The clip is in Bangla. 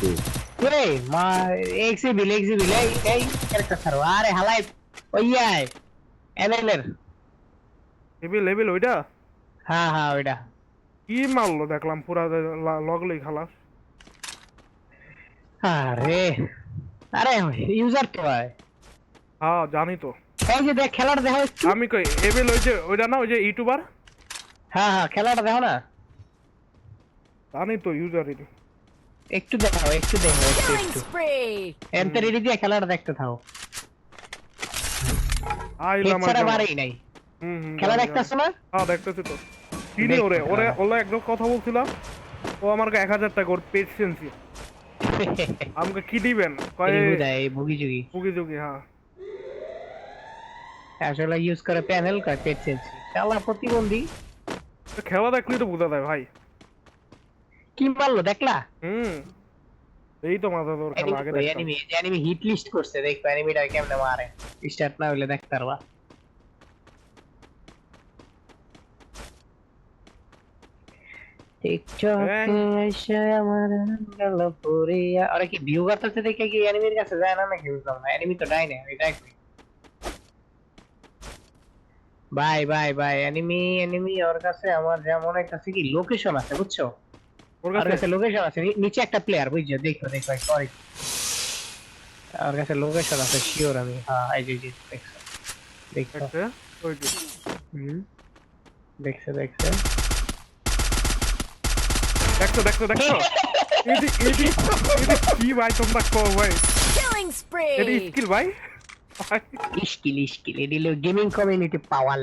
কি মা এক্সিবিল এক্সিবিল এই এই ক্যারেক্টার ছাড়ো আরে হালাই ওইয়াই এনএলের লেভেল লেভেল ওইটা হ্যাঁ হ্যাঁ ওইটা কি মারলো দেখলাম পুরা লগলেই খালাস। আরে আরে ইউজার তো হয়। হ্যাঁ জানি তো। এই যে দেখ খেলাটা দেখো আমি কই এবেল ওই যে ওইটা না ওই যে ইউটিউবার? হ্যাঁ হ্যাঁ খেলাটা দেখো না। জানি তো ইউজার এটা একটু দেখাও একটু দেখো একটু একটু! এনতে রেডি দিয়ে খেলাটা দেখতে থাও। আইলাম এছাড়া মারেই নাই। খেলা দেখতেছো না? হ্যাঁ দেখতেছি তো। চিনি ওরে ওরে ওলা একদম কথা বলছিলাম। ও আমার এক হাজার টাকা ওর পেশেন্সি আমাকে কি দিবেন? কয় এই বুঝায় এই বুগি জুগি হ্যাঁ। আসলে ইউজ করে প্যানেল কয় চেঞ্জি খেলা প্রতিবন্ধী। তো খেলা দেখলেই তো বোঝা যায় ভাই। কি মারলো দেখলা? হুম। এই তো মাথা তোর খেলা আগে দেখতাম। অ্যানিমি অ্যানিমি হিট লিস্ট করছে দেখো অ্যানিমিটা কেমনে মারে। স্টার্ট না হইলে দেখতে পারবা। হ্যাঁ। আরে কি ভিউ করতেছে দেখে কি অ্যানিমির কাছে যায় না নাকি বুঝলাম না। অ্যানিমি তো ডাই না এটা কি bye bye bye enemy enemy ওর কাছে আমার যেমন একটা কি লোকেশন আছে বুঝছ? ওর ওর কাছে কাছে লোকেশন আছে নি- নিচে একটা প্লেয়ার বুঝছ দেখো দেখো সরি ওর কাছে লোকেশন আছে শিওর আমি হ্যাঁ এই যে এই যে দেখছ দেখছ দেখছে ওই যে হুম দেখছ দেখছ দেখছ দেখছ দেখছ এদি এদি এদি কি ভাই তোমরা কো ভাই Killing এদি spree! স্কিল ভাই স্কিল স্কিল এটি হলো গেমিং কমিউনিটি পাওয়াল